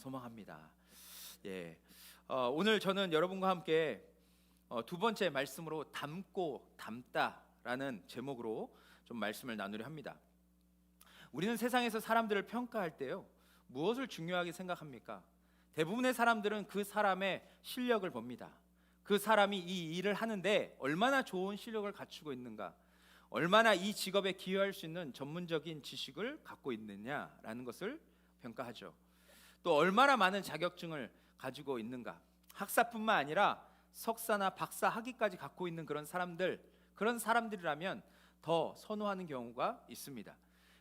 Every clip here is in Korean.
소망합니다. 예, 어, 오늘 저는 여러분과 함께 어, 두 번째 말씀으로 담고 담다라는 제목으로 좀 말씀을 나누려 합니다. 우리는 세상에서 사람들을 평가할 때요 무엇을 중요하게 생각합니까? 대부분의 사람들은 그 사람의 실력을 봅니다. 그 사람이 이 일을 하는데 얼마나 좋은 실력을 갖추고 있는가, 얼마나 이 직업에 기여할 수 있는 전문적인 지식을 갖고 있느냐라는 것을 평가하죠. 또 얼마나 많은 자격증을 가지고 있는가. 학사뿐만 아니라 석사나 박사 학위까지 갖고 있는 그런 사람들, 그런 사람들이라면 더 선호하는 경우가 있습니다.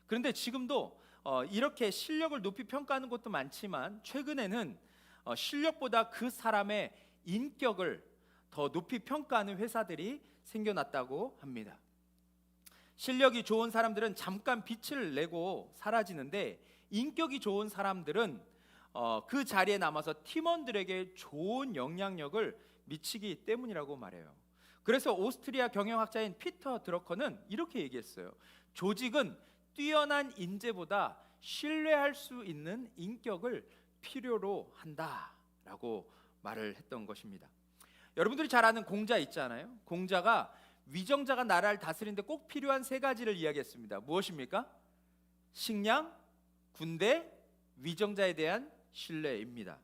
그런데 지금도 어, 이렇게 실력을 높이 평가하는 것도 많지만 최근에는 어, 실력보다 그 사람의 인격을 더 높이 평가하는 회사들이 생겨났다고 합니다. 실력이 좋은 사람들은 잠깐 빛을 내고 사라지는데 인격이 좋은 사람들은 어, 그 자리에 남아서 팀원들에게 좋은 영향력을 미치기 때문이라고 말해요. 그래서 오스트리아 경영학자인 피터 드러커는 이렇게 얘기했어요. 조직은 뛰어난 인재보다 신뢰할 수 있는 인격을 필요로 한다라고 말을 했던 것입니다. 여러분들이 잘 아는 공자 있잖아요. 공자가 위정자가 나라를 다스리는데 꼭 필요한 세 가지를 이야기했습니다. 무엇입니까? 식량, 군대, 위정자에 대한 신뢰입니다.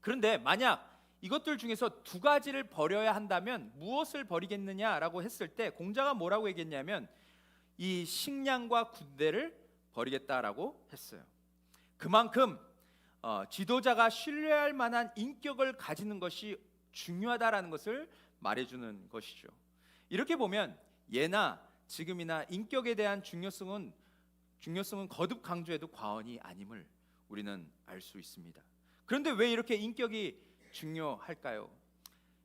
그런데 만약 이것들 중에서 두 가지를 버려야 한다면 무엇을 버리겠느냐라고 했을 때 공자가 뭐라고 얘기했냐면 이 식량과 군대를 버리겠다라고 했어요. 그만큼 어, 지도자가 신뢰할 만한 인격을 가지는 것이 중요하다라는 것을 말해주는 것이죠. 이렇게 보면 예나 지금이나 인격에 대한 중요성은 중요성은 거듭 강조해도 과언이 아님을 우리는 알 수 있습니다. 그런데 왜 이렇게 인격이 중요할까요?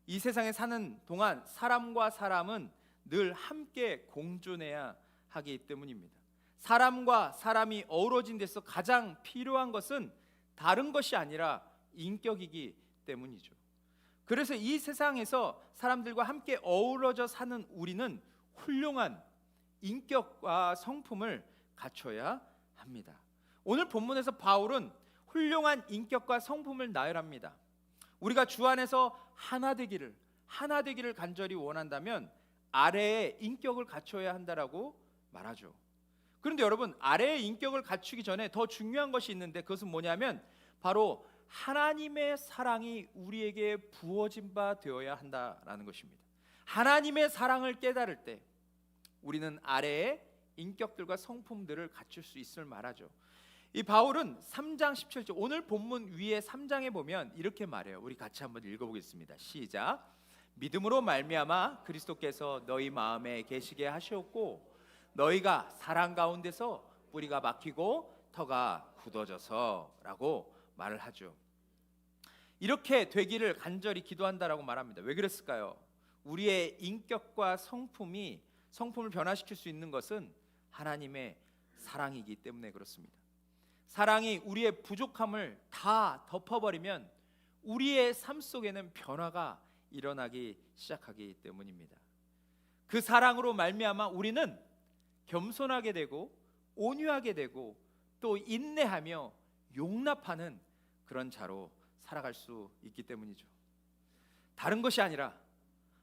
이 세상에 사는 동안 사람과 사람은 늘 함께 공존해야 하기 때문입니다. 사람과 사람이 어우러진 데서 가장 필요한 것은 다른 것이 아니라 인격이기 때문이죠. 그래서 이 세상에서 사람들과 함께 어우러져 사는 우리는 훌륭한 인격과 성품을 갖춰야 합니다. 오늘 본문에서 바울은 훌륭한 인격과 성품을 나열합니다. 우리가 주 안에서 하나 되기를 하나 되기를 간절히 원한다면 아래의 인격을 갖춰야 한다라고 말하죠. 그런데 여러분 아래의 인격을 갖추기 전에 더 중요한 것이 있는데 그것은 뭐냐면 바로 하나님의 사랑이 우리에게 부어진 바 되어야 한다라는 것입니다. 하나님의 사랑을 깨달을 때 우리는 아래의 인격들과 성품들을 갖출 수 있을 말하죠. 이 바울은 3장 17절 오늘 본문 위에 3장에 보면 이렇게 말해요. 우리 같이 한번 읽어보겠습니다. 시작. 믿음으로 말미암아 그리스도께서 너희 마음에 계시게 하셨고 너희가 사랑 가운데서 뿌리가 막히고 터가 굳어져서라고 말을 하죠. 이렇게 되기를 간절히 기도한다라고 말합니다. 왜 그랬을까요? 우리의 인격과 성품이 성품을 변화시킬 수 있는 것은 하나님의 사랑이기 때문에 그렇습니다. 사랑이 우리의 부족함을 다 덮어버리면 우리의 삶 속에는 변화가 일어나기 시작하기 때문입니다. 그 사랑으로 말미암아 우리는 겸손하게 되고 온유하게 되고 또 인내하며 용납하는 그런 자로 살아갈 수 있기 때문이죠. 다른 것이 아니라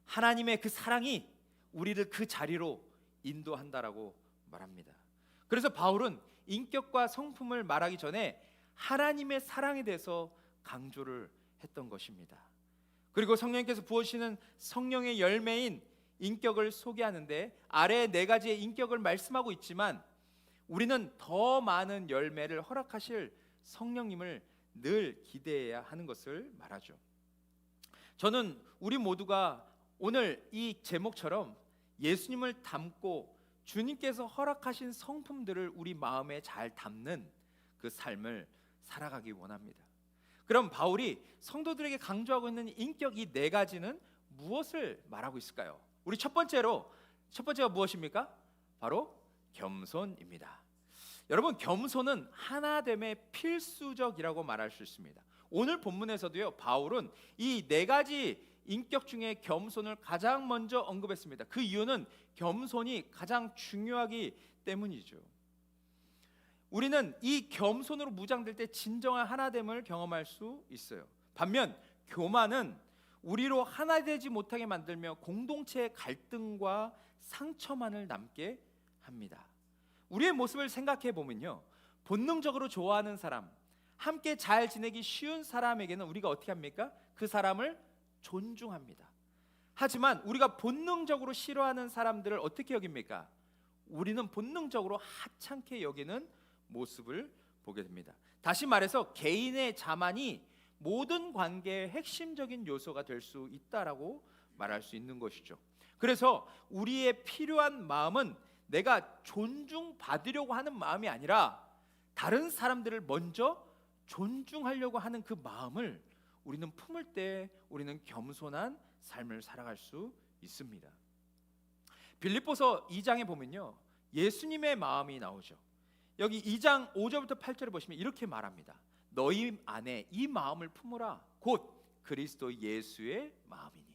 하나님의 그 사랑이 우리를 그 자리로 인도한다라고 말합니다. 그래서 바울은 인격과 성품을 말하기 전에 하나님의 사랑에 대해서 강조를 했던 것입니다. 그리고 성령께서 부어주시는 성령의 열매인 인격을 소개하는데 아래 네 가지의 인격을 말씀하고 있지만 우리는 더 많은 열매를 허락하실 성령님을 늘 기대해야 하는 것을 말하죠. 저는 우리 모두가 오늘 이 제목처럼 예수님을 담고 주님께서 허락하신 성품들을 우리 마음에 잘 담는 그 삶을 살아가기 원합니다. 그럼 바울이 성도들에게 강조하고 있는 인격 이 네 가지는 무엇을 말하고 있을까요? 우리 첫 번째로 첫 번째가 무엇입니까? 바로 겸손입니다. 여러분 겸손은 하나됨의 필수적이라고 말할 수 있습니다. 오늘 본문에서도요 바울은 이 네 가지 인격 중에 겸손을 가장 먼저 언급했습니다. 그 이유는 겸손이 가장 중요하기 때문이죠. 우리는 이 겸손으로 무장될 때 진정한 하나됨을 경험할 수 있어요. 반면 교만은 우리로 하나 되지 못하게 만들며 공동체의 갈등과 상처만을 남게 합니다. 우리의 모습을 생각해 보면요. 본능적으로 좋아하는 사람, 함께 잘 지내기 쉬운 사람에게는 우리가 어떻게 합니까? 그 사람을 존중합니다. 하지만 우리가 본능적으로 싫어하는 사람들을 어떻게 여깁니까? 우리는 본능적으로 하찮게 여기는 모습을 보게 됩니다. 다시 말해서 개인의 자만이 모든 관계의 핵심적인 요소가 될 수 있다라고 말할 수 있는 것이죠. 그래서 우리의 필요한 마음은 내가 존중받으려고 하는 마음이 아니라 다른 사람들을 먼저 존중하려고 하는 그 마음을 우리는 품을 때 우리는 겸손한 삶을 살아갈 수 있습니다. 빌립보서 2장에 보면요. 예수님의 마음이 나오죠. 여기 2장 5절부터 8절에 보시면 이렇게 말합니다. 너희 안에 이 마음을 품으라. 곧 그리스도 예수의 마음이니.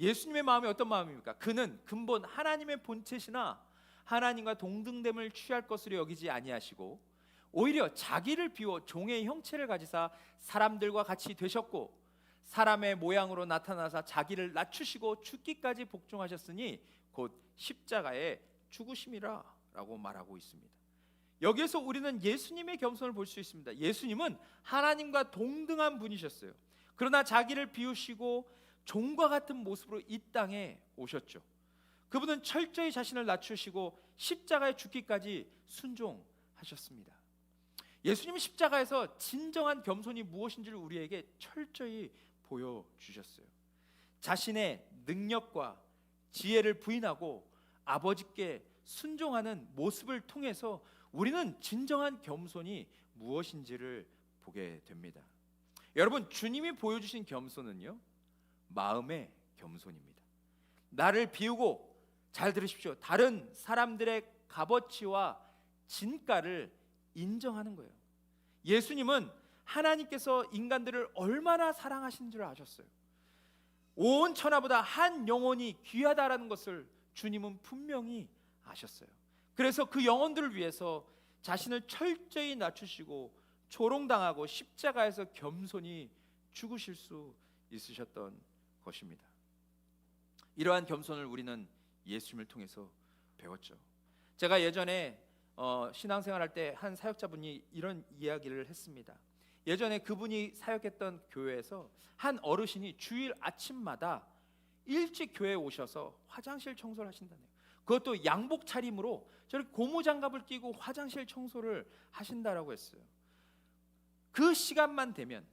예수님의 마음이 어떤 마음입니까? 그는 근본 하나님의 본체시나 하나님과 동등됨을 취할 것으로 여기지 아니하시고 오히려 자기를 비워 종의 형체를 가지사 사람들과 같이 되셨고 사람의 모양으로 나타나사 자기를 낮추시고 죽기까지 복종하셨으니 곧 십자가의 죽으심이라라고 말하고 있습니다. 여기에서 우리는 예수님의 겸손을 볼 수 있습니다. 예수님은 하나님과 동등한 분이셨어요. 그러나 자기를 비우시고 종과 같은 모습으로 이 땅에 오셨죠. 그분은 철저히 자신을 낮추시고 십자가에 죽기까지 순종하셨습니다. 예수님이 십자가에서 진정한 겸손이 무엇인지를 우리에게 철저히 보여 주셨어요. 자신의 능력과 지혜를 부인하고 아버지께 순종하는 모습을 통해서 우리는 진정한 겸손이 무엇인지를 보게 됩니다. 여러분 주님이 보여주신 겸손은요 마음의 겸손입니다. 나를 비우고 잘 들으십시오. 다른 사람들의 값어치와 진가를 인정하는 거예요. 예수님은 하나님께서 인간들을 얼마나 사랑하신 줄 아셨어요. 온 천하보다 한 영혼이 귀하다라는 것을 주님은 분명히 아셨어요. 그래서 그 영혼들을 위해서 자신을 철저히 낮추시고 조롱당하고 십자가에서 겸손히 죽으실 수 있으셨던 것입니다. 이러한 겸손을 우리는 예수님을 통해서 배웠죠. 제가 예전에 어, 신앙생활할 때 한 사역자분이 이런 이야기를 했습니다. 예전에 그분이 사역했던 교회에서 한 어르신이 주일 아침마다 일찍 교회에 오셔서 화장실 청소를 하신다네요. 그것도 양복 차림으로 저렇게 고무 장갑을 끼고 화장실 청소를 하신다라고 했어요. 그 시간만 되면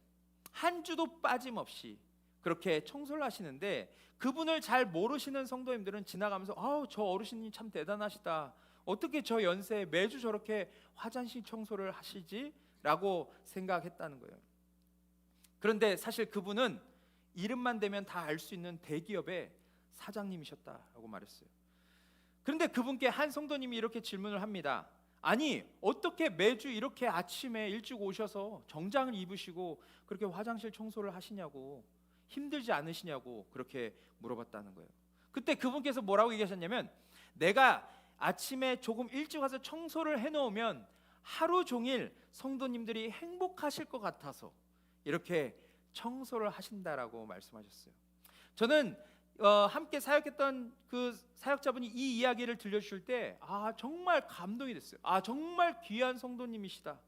한 주도 빠짐없이 그렇게 청소를 하시는데 그분을 잘 모르시는 성도님들은 지나가면서 아우 저 어르신이 참 대단하시다. 어떻게 저 연세에 매주 저렇게 화장실 청소를 하시지?라고 생각했다는 거예요. 그런데 사실 그분은 이름만 되면 다 알 수 있는 대기업의 사장님이셨다라고 말했어요. 그런데 그분께 한 성도님이 이렇게 질문을 합니다. 아니 어떻게 매주 이렇게 아침에 일찍 오셔서 정장을 입으시고 그렇게 화장실 청소를 하시냐고 힘들지 않으시냐고 그렇게 물어봤다는 거예요. 그때 그분께서 뭐라고 얘기하셨냐면 내가 아침에 조금 일찍 와서 청소를 해놓으면 하루 종일 성도님들이 행복하실 것 같아서 이렇게 청소를 하신다라고 말씀하셨어요. 저는 어, 함께 사역했던 그 사역자분이 이 이야기를 들려주실 때, 아 정말 감동이 됐어요. 아 정말 귀한 성도님이시다.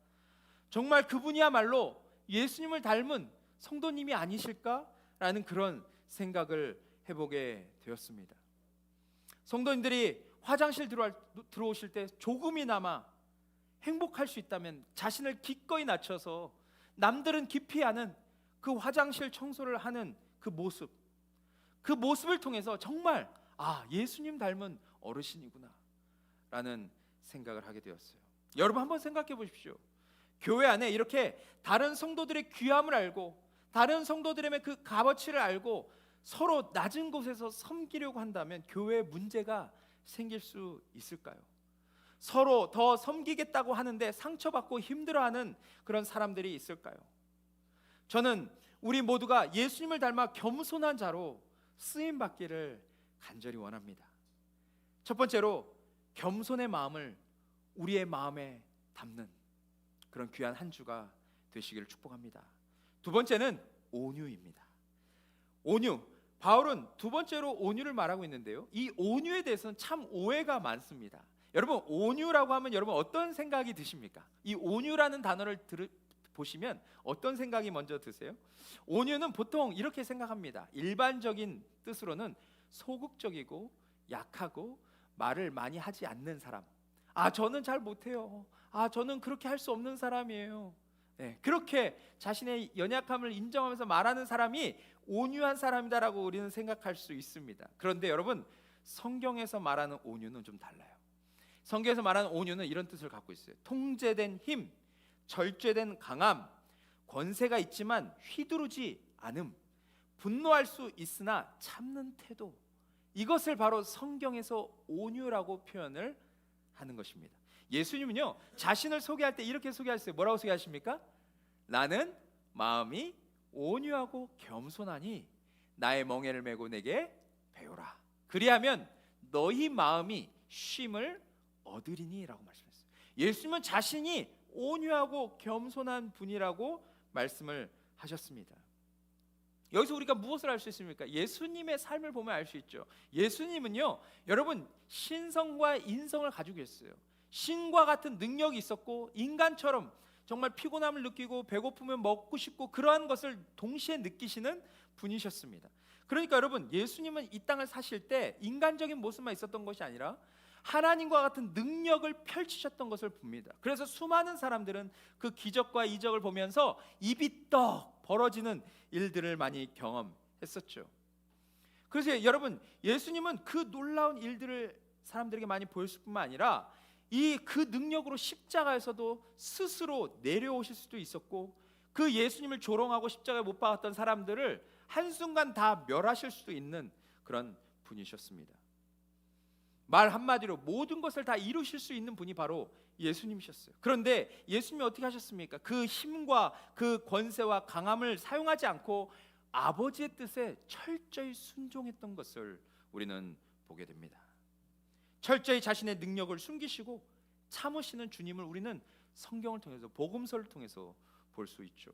정말 그분이야말로 예수님을 닮은 성도님이 아니실까라는 그런 생각을 해보게 되었습니다. 성도님들이 화장실 들어오실 때 조금이나마 행복할 수 있다면 자신을 기꺼이 낮춰서 남들은 기피 하는 그 화장실 청소를 하는 그 모습 그 모습을 통해서 정말 아 예수님 닮은 어르신이구나 라는 생각을 하게 되었어요. 여러분 한번 생각해 보십시오. 교회 안에 이렇게 다른 성도들의 귀함을 알고 다른 성도들의 그 값어치를 알고 서로 낮은 곳에서 섬기려고 한다면 교회에 문제가 생길 수 있을까요? 서로 더 섬기겠다고 하는데 상처받고 힘들어하는 그런 사람들이 있을까요? 저는 우리 모두가 예수님을 닮아 겸손한 자로 쓰임 받기를 간절히 원합니다. 첫 번째로 겸손의 마음을 우리의 마음에 담는 그런 귀한 한 주가 되시기를 축복합니다. 두 번째는 온유입니다. 온유. 바울은 두 번째로 온유를 말하고 있는데요. 이 온유에 대해서는 참 오해가 많습니다. 여러분 온유라고 하면 여러분 어떤 생각이 드십니까? 이 온유라는 단어를 들, 보시면 어떤 생각이 먼저 드세요? 온유는 보통 이렇게 생각합니다. 일반적인 뜻으로는 소극적이고 약하고 말을 많이 하지 않는 사람. 아 저는 잘 못해요. 아 저는 그렇게 할 수 없는 사람이에요. 네, 그렇게 자신의 연약함을 인정하면서 말하는 사람이 온유한 사람이다라고 우리는 생각할 수 있습니다. 그런데 여러분 성경에서 말하는 온유는 좀 달라요. 성경에서 말하는 온유는 이런 뜻을 갖고 있어요. 통제된 힘, 절제된 강함, 권세가 있지만 휘두르지 않음, 분노할 수 있으나 참는 태도. 이것을 바로 성경에서 온유라고 표현을 하는 것입니다. 예수님은요 자신을 소개할 때 이렇게 소개하셨어요. 뭐라고 소개하십니까? 나는 마음이 온유하고 겸손하니 나의 멍에를 메고 내게 배우라. 그리하면 너희 마음이 쉼을 얻으리니라고 말씀했어요. 예수님은 자신이 온유하고 겸손한 분이라고 말씀을 하셨습니다. 여기서 우리가 무엇을 알 수 있습니까? 예수님의 삶을 보면 알 수 있죠. 예수님은요, 여러분 신성과 인성을 가지고 계셨어요. 신과 같은 능력이 있었고 인간처럼 정말 피곤함을 느끼고 배고프면 먹고 싶고 그러한 것을 동시에 느끼시는 분이셨습니다. 그러니까 여러분 예수님은 이 땅을 사실 때 인간적인 모습만 있었던 것이 아니라 하나님과 같은 능력을 펼치셨던 것을 봅니다. 그래서 수많은 사람들은 그 기적과 이적을 보면서 입이 떡 벌어지는 일들을 많이 경험했었죠. 그래서 여러분 예수님은 그 놀라운 일들을 사람들에게 많이 보였을 뿐만 아니라 이 그 능력으로 십자가에서도 스스로 내려오실 수도 있었고 그 예수님을 조롱하고 십자가에 못 박았던 사람들을 한순간 다 멸하실 수도 있는 그런 분이셨습니다. 말 한마디로 모든 것을 다 이루실 수 있는 분이 바로 예수님이셨어요. 그런데 예수님이 어떻게 하셨습니까? 그 힘과 그 권세와 강함을 사용하지 않고 아버지의 뜻에 철저히 순종했던 것을 우리는 보게 됩니다. 철저히 자신의 능력을 숨기시고 참으시는 주님을 우리는 성경을 통해서 복음서를 통해서 볼 수 있죠.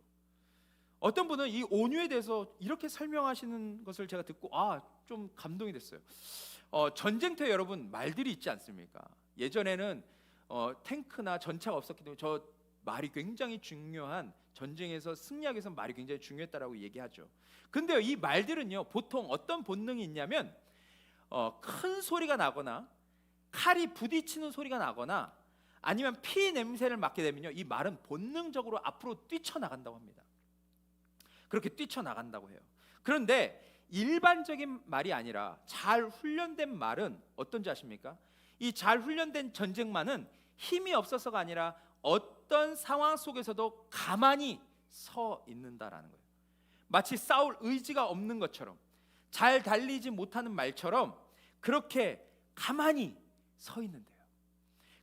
어떤 분은 이 온유에 대해서 이렇게 설명하시는 것을 제가 듣고 아 좀 감동이 됐어요. 어, 전쟁터에 여러분 말들이 있지 않습니까? 예전에는 어, 탱크나 전차가 없었기 때문에 저 말이 굉장히 중요한 전쟁에서 승리하기 위해서 말이 굉장히 중요했다라고 얘기하죠. 근데요 이 말들은요 보통 어떤 본능이 있냐면 어, 큰 소리가 나거나 칼이 부딪히는 소리가 나거나 아니면 피 냄새를 맡게 되면요 이 말은 본능적으로 앞으로 뛰쳐나간다고 합니다. 그렇게 뛰쳐나간다고 해요. 그런데 일반적인 말이 아니라 잘 훈련된 말은 어떤지 아십니까? 이 잘 훈련된 전쟁만은 힘이 없어서가 아니라 어떤 상황 속에서도 가만히 서 있는다라는 거예요. 마치 싸울 의지가 없는 것처럼 잘 달리지 못하는 말처럼 그렇게 가만히 서 있는데요.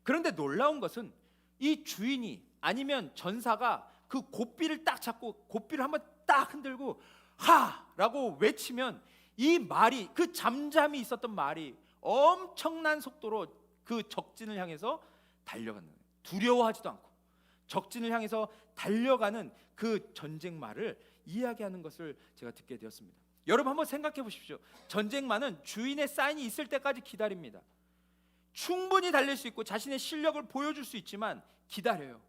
그런데 놀라운 것은 이 주인이 아니면 전사가 그 고삐를 딱 잡고 고삐를 한번 딱 흔들고 하라고 외치면 이 말이 그 잠잠히 있었던 말이 엄청난 속도로 그 적진을 향해서 달려가는 거예요. 두려워하지도 않고 적진을 향해서 달려가는 그 전쟁말을 이야기하는 것을 제가 듣게 되었습니다. 여러분 한번 생각해 보십시오. 전쟁만은 주인의 사인이 있을 때까지 기다립니다. 충분히 달릴 수 있고 자신의 실력을 보여줄 수 있지만 기다려요.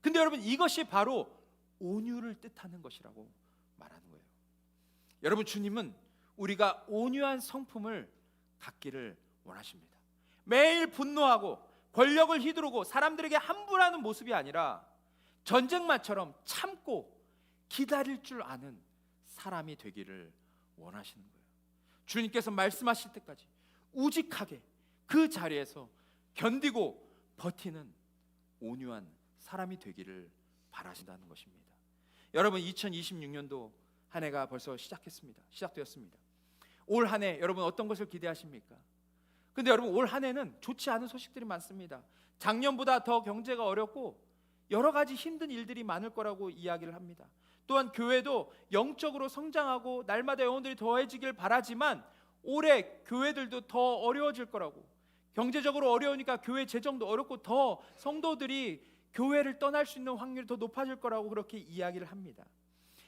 근데 여러분 이것이 바로 온유를 뜻하는 것이라고 말하는 거예요. 여러분 주님은 우리가 온유한 성품을 갖기를 원하십니다. 매일 분노하고 권력을 휘두르고 사람들에게 함부하는 모습이 아니라 전쟁마처럼 참고 기다릴 줄 아는 사람이 되기를 원하시는 거예요. 주님께서 말씀하실 때까지 우직하게 그 자리에서 견디고 버티는 온유한 사람이 되기를 바라신다는 것입니다. 여러분 2026년도 한 해가 벌써 시작했습니다. 시작되었습니다. 올 한 해 여러분 어떤 것을 기대하십니까? 근데 여러분 올 한 해는 좋지 않은 소식들이 많습니다. 작년보다 더 경제가 어렵고 여러 가지 힘든 일들이 많을 거라고 이야기를 합니다. 또한 교회도 영적으로 성장하고 날마다 영혼들이 더해지길 바라지만 올해 교회들도 더 어려워질 거라고 경제적으로 어려우니까 교회 재정도 어렵고 더 성도들이 교회를 떠날 수 있는 확률이 더 높아질 거라고 그렇게 이야기를 합니다.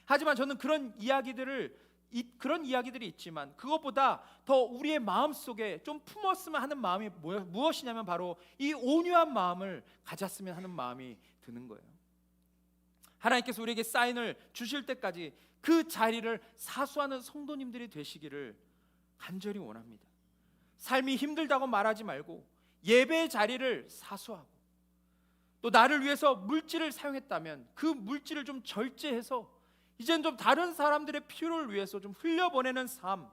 하지만 저는 그런 이야기들을 이, 그런 이야기들이 있지만 그것보다 더 우리의 마음 속에 좀 품었으면 하는 마음이 뭐- 무엇이냐면 바로 이 온유한 마음을 가졌으면 하는 마음이 드는 거예요. 하나님께서 우리에게 사인을 주실 때까지 그 자리를 사수하는 성도님들이 되시기를 간절히 원합니다. 삶이 힘들다고 말하지 말고 예배의 자리를 사수하고 또 나를 위해서 물질을 사용했다면 그 물질을 좀 절제해서 이젠 좀 다른 사람들의 필요를 위해서 좀 흘려보내는 삶,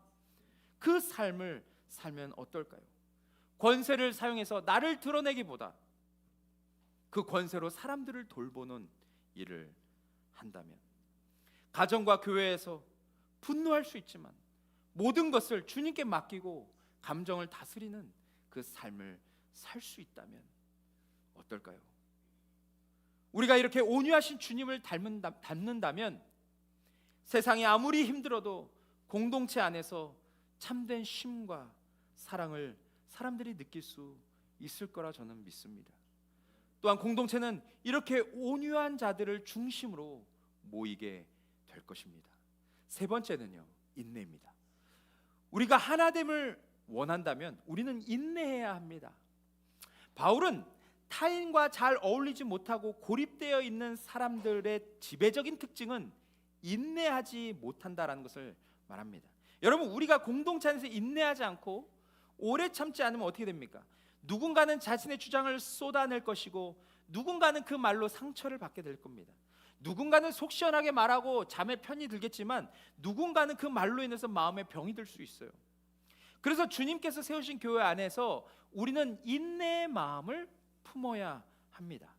그 삶을 살면 어떨까요? 권세를 사용해서 나를 드러내기보다 그 권세로 사람들을 돌보는 일을 한다면 가정과 교회에서 분노할 수 있지만 모든 것을 주님께 맡기고 감정을 다스리는 그 삶을 살 수 있다면 어떨까요? 우리가 이렇게 온유하신 주님을 닮는다, 닮는다면 세상이 아무리 힘들어도 공동체 안에서 참된 쉼과 사랑을 사람들이 느낄 수 있을 거라 저는 믿습니다. 또한 공동체는 이렇게 온유한 자들을 중심으로 모이게 될 것입니다. 세 번째는요, 인내입니다. 우리가 하나됨을 원한다면 우리는 인내해야 합니다. 바울은 타인과 잘 어울리지 못하고 고립되어 있는 사람들의 지배적인 특징은 인내하지 못한다라는 것을 말합니다. 여러분 우리가 공동체 안에서 인내하지 않고 오래 참지 않으면 어떻게 됩니까? 누군가는 자신의 주장을 쏟아낼 것이고 누군가는 그 말로 상처를 받게 될 겁니다. 누군가는 속 시원하게 말하고 잠에 편히 들겠지만 누군가는 그 말로 인해서 마음에 병이 들 수 있어요. 그래서 주님께서 세우신 교회 안에서 우리는 인내의 마음을 품어야 합니다.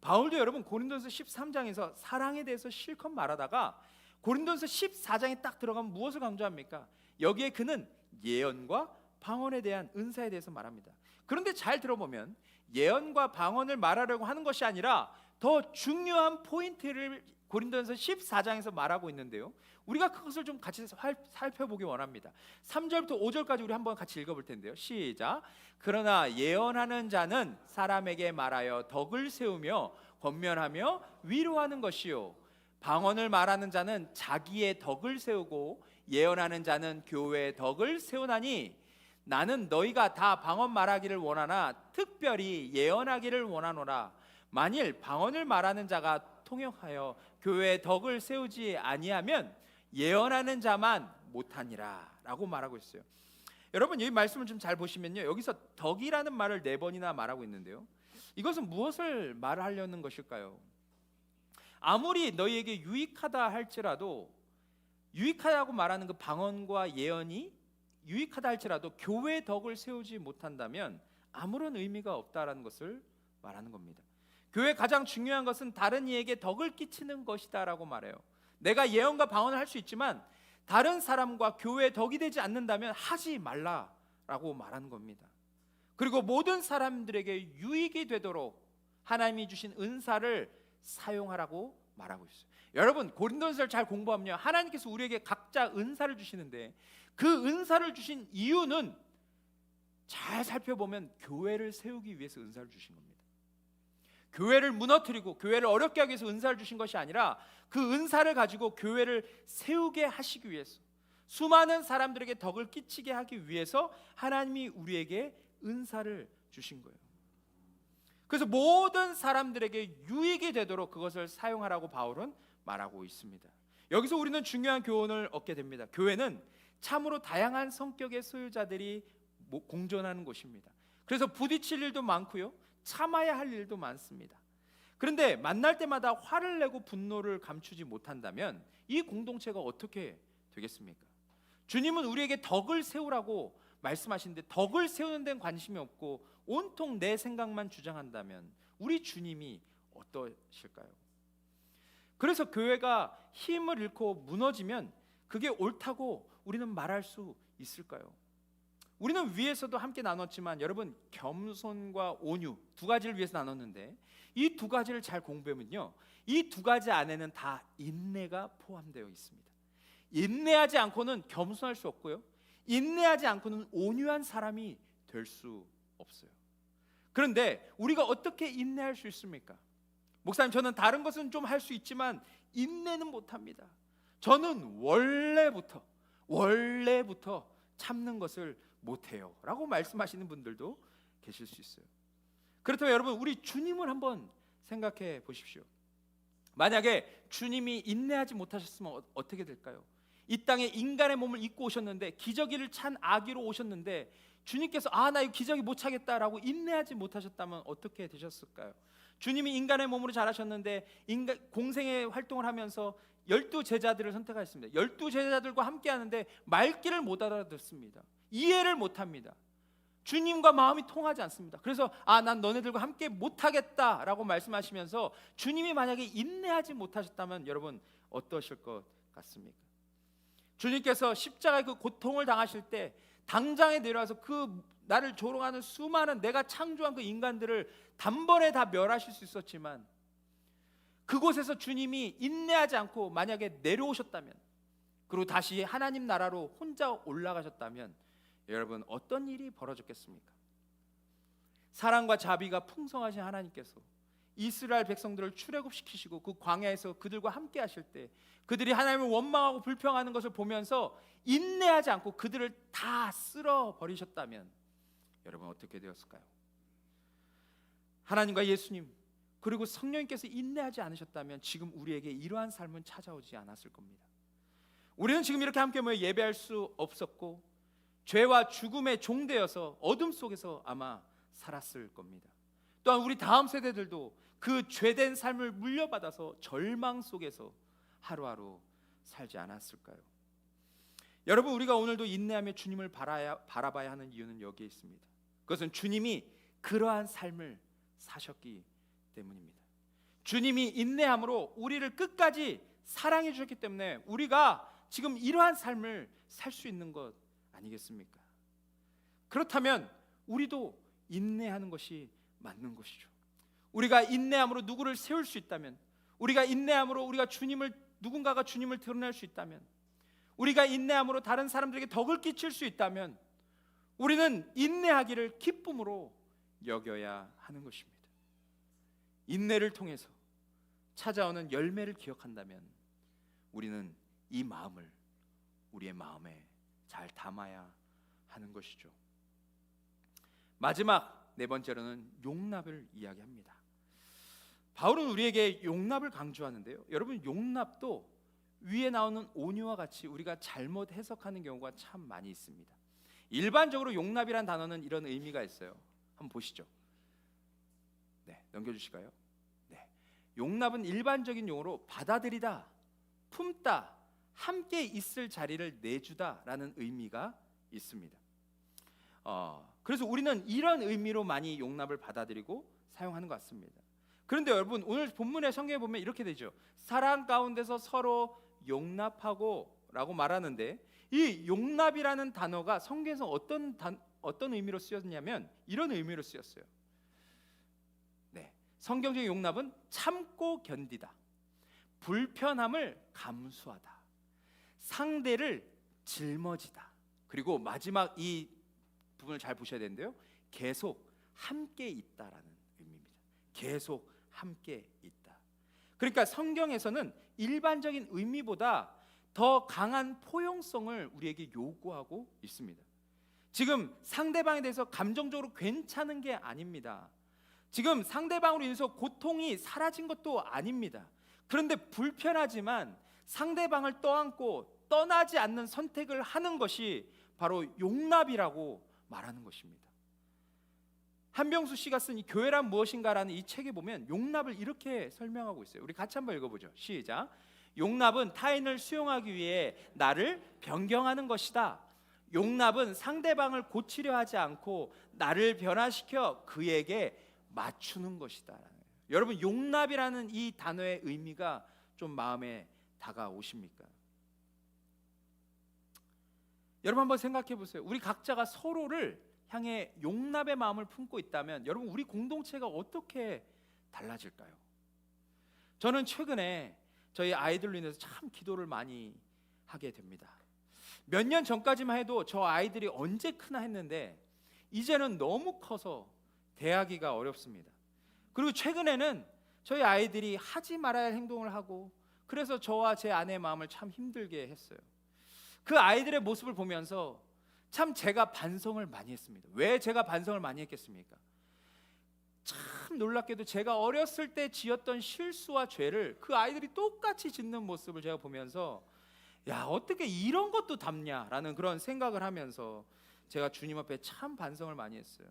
바울도 여러분 고린도서 13장에서 사랑에 대해서 실컷 말하다가 고린도서 14장에 딱 들어가면 무엇을 강조합니까? 여기에 그는 예언과 방언에 대한 은사에 대해서 말합니다. 그런데 잘 들어보면 예언과 방언을 말하려고 하는 것이 아니라 더 중요한 포인트를 고린도전서 14장에서 말하고 있는데요. 우리가 그것을 좀 같이 살- 살펴보기 원합니다. 3절부터 5절까지 우리 한번 같이 읽어볼 텐데요. 시작. 그러나 예언하는 자는 사람에게 말하여 덕을 세우며 권면하며 위로하는 것이요. 방언을 말하는 자는 자기의 덕을 세우고 예언하는 자는 교회의 덕을 세우나니 나는 너희가 다 방언 말하기를 원하나 특별히 예언하기를 원하노라. 만일 방언을 말하는 자가 통역하여 교회의 덕을 세우지 아니하면 예언하는 자만 못하니라라고 말하고 있어요. 여러분 이 말씀을 좀 잘 보시면요. 여기서 덕이라는 말을 네 번이나 말하고 있는데요. 이것은 무엇을 말하려는 것일까요? 아무리 너희에게 유익하다 할지라도 유익하다고 말하는 그 방언과 예언이 유익하다 할지라도 교회 덕을 세우지 못한다면 아무런 의미가 없다라는 것을 말하는 겁니다. 교회 가장 중요한 것은 다른 이에게 덕을 끼치는 것이다라고 말해요. 내가 예언과 방언을 할 수 있지만 다른 사람과 교회에 덕이 되지 않는다면 하지 말라라고 말하는 겁니다. 그리고 모든 사람들에게 유익이 되도록 하나님이 주신 은사를 사용하라고 말하고 있어요. 여러분 고린도전서를 잘 공부하면요. 하나님께서 우리에게 각자 은사를 주시는데 그 은사를 주신 이유는 잘 살펴보면 교회를 세우기 위해서 은사를 주신 겁니다. 교회를 무너뜨리고 교회를 어렵게 하기 위해서 은사를 주신 것이 아니라 그 은사를 가지고 교회를 세우게 하시기 위해서 수많은 사람들에게 덕을 끼치게 하기 위해서 하나님이 우리에게 은사를 주신 거예요. 그래서 모든 사람들에게 유익이 되도록 그것을 사용하라고 바울은 말하고 있습니다. 여기서 우리는 중요한 교훈을 얻게 됩니다. 교회는 참으로 다양한 성격의 소유자들이 모- 공존하는 곳입니다. 그래서 부딪힐 일도 많고요. 참아야 할 일도 많습니다. 그런데 만날 때마다 화를 내고 분노를 감추지 못한다면 이 공동체가 어떻게 되겠습니까? 주님은 우리에게 덕을 세우라고 말씀하시는데 덕을 세우는 데는 관심이 없고 온통 내 생각만 주장한다면 우리 주님이 어떠실까요? 그래서 교회가 힘을 잃고 무너지면 그게 옳다고 우리는 말할 수 있을까요? 우리는 위에서도 함께 나눴지만 여러분 겸손과 온유 두 가지를 위해서 나눴는데 이 두 가지를 잘 공부하면요 이 두 가지 안에는 다 인내가 포함되어 있습니다. 인내하지 않고는 겸손할 수 없고요 인내하지 않고는 온유한 사람이 될 수 없어요. 그런데 우리가 어떻게 인내할 수 있습니까? 목사님 저는 다른 것은 좀 할 수 있지만 인내는 못합니다. 저는 원래부터 원래부터 참는 것을 못해요 라고 말씀하시는 분들도 계실 수 있어요. 그렇다면 여러분 우리 주님을 한번 생각해 보십시오. 만약에 주님이 인내하지 못하셨으면 어- 어떻게 될까요? 이 땅에 인간의 몸을 입고 오셨는데 기저귀를 찬 아기로 오셨는데 주님께서 아 나 이 기저귀 못 차겠다라고 인내하지 못하셨다면 어떻게 되셨을까요? 주님이 인간의 몸으로 자라셨는데 인간 공생의 활동을 하면서 열두 제자들을 선택하셨습니다. 열두 제자들과 함께 하는데 말귀를 못 알아듣습니다. 이해를 못 합니다. 주님과 마음이 통하지 않습니다. 그래서 아 난 너네들과 함께 못 하겠다라고 말씀하시면서 주님이 만약에 인내하지 못하셨다면 여러분 어떠실 것 같습니까? 주님께서 십자가의 그 고통을 당하실 때 당장에 내려와서 그 나를 조롱하는 수많은 내가 창조한 그 인간들을 단번에 다 멸하실 수 있었지만 그곳에서 주님이 인내하지 않고 만약에 내려오셨다면 그리고 다시 하나님 나라로 혼자 올라가셨다면 여러분 어떤 일이 벌어졌겠습니까? 사랑과 자비가 풍성하신 하나님께서 이스라엘 백성들을 출애굽시키시고 그 광야에서 그들과 함께 하실 때 그들이 하나님을 원망하고 불평하는 것을 보면서 인내하지 않고 그들을 다 쓸어 버리셨다면 여러분 어떻게 되었을까요? 하나님과 예수님 그리고 성령님께서 인내하지 않으셨다면 지금 우리에게 이러한 삶은 찾아오지 않았을 겁니다. 우리는 지금 이렇게 함께 모여 예배할 수 없었고 죄와 죽음의 종되어서 어둠 속에서 아마 살았을 겁니다. 또한 우리 다음 세대들도 그 죄된 삶을 물려받아서 절망 속에서 하루하루 살지 않았을까요? 여러분 우리가 오늘도 인내하며 주님을 바라야, 바라봐야 하는 이유는 여기에 있습니다. 그것은 주님이 그러한 삶을 사셨기 때문입니다. 주님이 인내함으로 우리를 끝까지 사랑해 주셨기 때문에 우리가 지금 이러한 삶을 살 수 있는 것 아니겠습니까? 그렇다면 우리도 인내하는 것이 맞는 것이죠. 우리가 인내함으로 누구를 세울 수 있다면, 우리가 인내함으로 우리가 주님을 누군가가 주님을 드러낼 수 있다면, 우리가 인내함으로 다른 사람들에게 덕을 끼칠 수 있다면, 우리는 인내하기를 기쁨으로 여겨야 하는 것입니다. 인내를 통해서 찾아오는 열매를 기억한다면, 우리는 이 마음을 우리의 마음에 잘 담아야 하는 것이죠. 마지막 네 번째로는 용납을 이야기합니다. 바울은 우리에게 용납을 강조하는데요. 여러분 용납도 위에 나오는 온유와 같이 우리가 잘못 해석하는 경우가 참 많이 있습니다. 일반적으로 용납이란 단어는 이런 의미가 있어요. 한번 보시죠. 네, 넘겨주실까요? 네, 용납은 일반적인 용어로 받아들이다, 품다, 함께 있을 자리를 내주다라는 의미가 있습니다. 어, 그래서 우리는 이런 의미로 많이 용납을 받아들이고 사용하는 것 같습니다. 그런데 여러분 오늘 본문의 성경에 보면 이렇게 되죠. 사랑 가운데서 서로 용납하고라고 말하는데 이 용납이라는 단어가 성경에서 어떤 단, 어떤 의미로 쓰였냐면 이런 의미로 쓰였어요. 네, 성경적인 용납은 참고 견디다, 불편함을 감수하다, 상대를 짊어지다. 그리고 마지막 이 부분을 잘 보셔야 되는데요. 계속 함께 있다라는 의미입니다. 계속 함께 있다. 그러니까 성경에서는 일반적인 의미보다 더 강한 포용성을 우리에게 요구하고 있습니다. 지금 상대방에 대해서 감정적으로 괜찮은 게 아닙니다. 지금 상대방으로 인해서 고통이 사라진 것도 아닙니다. 그런데 불편하지만 상대방을 떠안고 떠나지 않는 선택을 하는 것이 바로 용납이라고 말하는 것입니다. 한병수 씨가 쓴 이 교회란 무엇인가라는 이 책에 보면 용납을 이렇게 설명하고 있어요. 우리 같이 한번 읽어보죠. 시작. 용납은 타인을 수용하기 위해 나를 변경하는 것이다. 용납은 상대방을 고치려 하지 않고 나를 변화시켜 그에게 맞추는 것이다. 여러분 용납이라는 이 단어의 의미가 좀 마음에 다가오십니까? 여러분 한번 생각해 보세요. 우리 각자가 서로를 향해 용납의 마음을 품고 있다면 여러분 우리 공동체가 어떻게 달라질까요? 저는 최근에 저희 아이들로 인해서 참 기도를 많이 하게 됩니다. 몇 년 전까지만 해도 저 아이들이 언제 크나 했는데 이제는 너무 커서 대하기가 어렵습니다. 그리고 최근에는 저희 아이들이 하지 말아야 할 행동을 하고 그래서 저와 제 아내의 마음을 참 힘들게 했어요. 그 아이들의 모습을 보면서 참 제가 반성을 많이 했습니다. 왜 제가 반성을 많이 했겠습니까? 참 놀랍게도 제가 어렸을 때 지었던 실수와 죄를 그 아이들이 똑같이 짓는 모습을 제가 보면서 야 어떻게 이런 것도 담냐라는 그런 생각을 하면서 제가 주님 앞에 참 반성을 많이 했어요.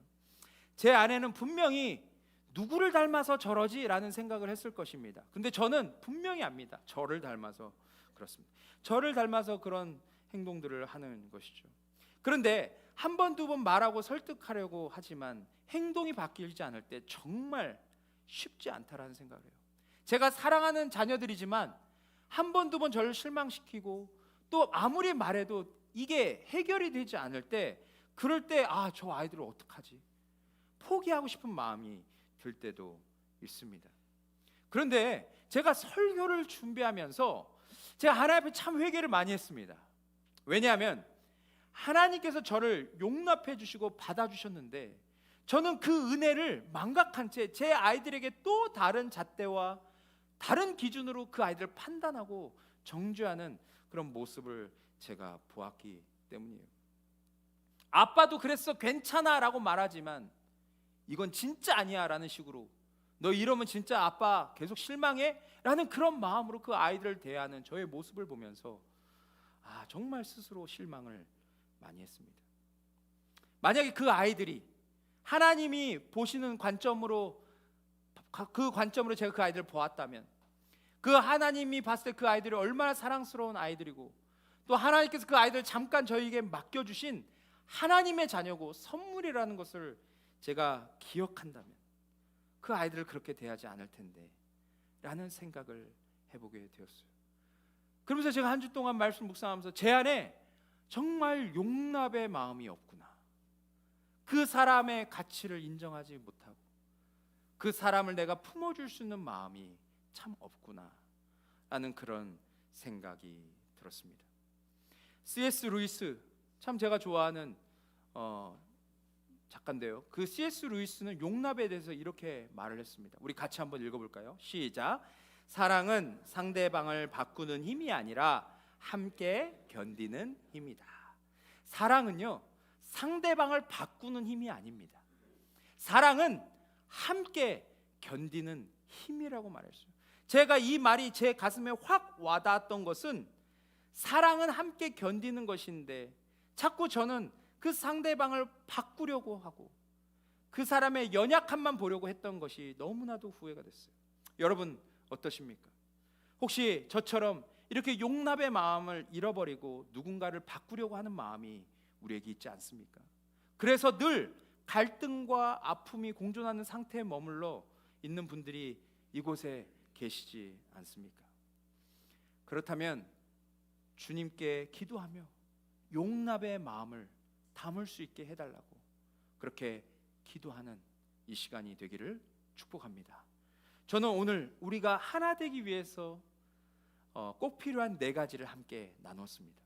제 아내는 분명히 누구를 닮아서 저러지라는 생각을 했을 것입니다. 근데 저는 분명히 압니다. 저를 닮아서 그렇습니다. 저를 닮아서 그런 행동들을 하는 것이죠. 그런데 한 번 두 번 말하고 설득하려고 하지만 행동이 바뀌지 않을 때 정말 쉽지 않다라는 생각을 해요. 제가 사랑하는 자녀들이지만 한 번 두 번 저를 실망시키고 또 아무리 말해도 이게 해결이 되지 않을 때 그럴 때 아 저 아이들을 어떡하지? 포기하고 싶은 마음이 들 때도 있습니다. 그런데 제가 설교를 준비하면서 제가 하나님 앞에 참 회개를 많이 했습니다. 왜냐하면 하나님께서 저를 용납해 주시고 받아 주셨는데 저는 그 은혜를 망각한 채 제 아이들에게 또 다른 잣대와 다른 기준으로 그 아이들을 판단하고 정죄하는 그런 모습을 제가 보았기 때문이에요. 아빠도 그랬어 괜찮아라고 말하지만 이건 진짜 아니야라는 식으로 너 이러면 진짜 아빠 계속 실망해라는 그런 마음으로 그 아이들을 대하는 저의 모습을 보면서 아 정말 스스로 실망을 많이 했습니다. 만약에 그 아이들이 하나님이 보시는 관점으로 그 관점으로 제가 그 아이들을 보았다면 그 하나님이 봤을 때 그 아이들이 얼마나 사랑스러운 아이들이고 또 하나님께서 그 아이들 잠깐 저에게 맡겨 주신 하나님의 자녀고 선물이라는 것을 제가 기억한다면 그 아이들을 그렇게 대하지 않을 텐데 라는 생각을 해보게 되었어요. 그러면서 제가 한 주 동안 말씀 묵상하면서 제 안에 정말 용납의 마음이 없구나. 그 사람의 가치를 인정하지 못하고 그 사람을 내가 품어줄 수 있는 마음이 참 없구나. 라는 그런 생각이 들었습니다. C.S. 루이스 참 제가 좋아하는 어, 작가인데요. 그 C.S. 루이스는 용납에 대해서 이렇게 말을 했습니다. 우리 같이 한번 읽어볼까요? 시작. 사랑은 상대방을 바꾸는 힘이 아니라 함께 견디는 힘이다. 사랑은요 상대방을 바꾸는 힘이 아닙니다. 사랑은 함께 견디는 힘이라고 말했어요. 제가 이 말이 제 가슴에 확 와닿았던 것은 사랑은 함께 견디는 것인데 자꾸 저는 그 상대방을 바꾸려고 하고 그 사람의 연약함만 보려고 했던 것이 너무나도 후회가 됐어요. 여러분 어떠십니까? 혹시 저처럼 이렇게 용납의 마음을 잃어버리고 누군가를 바꾸려고 하는 마음이 우리에게 있지 않습니까? 그래서 늘 갈등과 아픔이 공존하는 상태에 머물러 있는 분들이 이곳에 계시지 않습니까? 그렇다면 주님께 기도하며 용납의 마음을 담을 수 있게 해달라고 그렇게 기도하는 이 시간이 되기를 축복합니다. 저는 오늘 우리가 하나 되기 위해서 어, 꼭 필요한 네 가지를 함께 나눴습니다.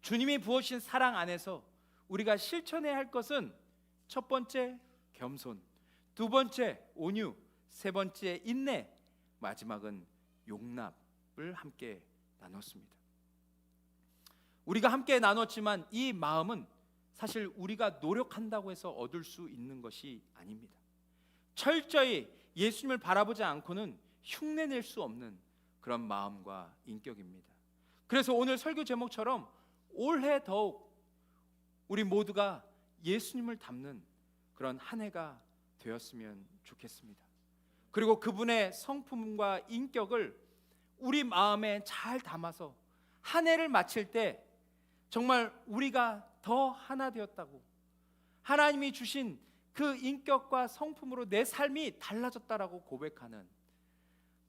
주님이 부어신 사랑 안에서 우리가 실천해야 할 것은 첫 번째 겸손, 두 번째 온유, 세 번째 인내, 마지막은 용납을 함께 나눴습니다. 우리가 함께 나눴지만 이 마음은 사실 우리가 노력한다고 해서 얻을 수 있는 것이 아닙니다. 철저히 예수님을 바라보지 않고는 흉내낼 수 없는 그런 마음과 인격입니다. 그래서 오늘 설교 제목처럼 올해 더욱 우리 모두가 예수님을 닮는 그런 한 해가 되었으면 좋겠습니다. 그리고 그분의 성품과 인격을 우리 마음에 잘 담아서 한 해를 마칠 때 정말 우리가 더 하나 되었다고 하나님이 주신 그 인격과 성품으로 내 삶이 달라졌다라고 고백하는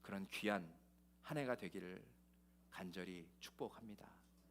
그런 귀한 한 해가 되기를 간절히 축복합니다.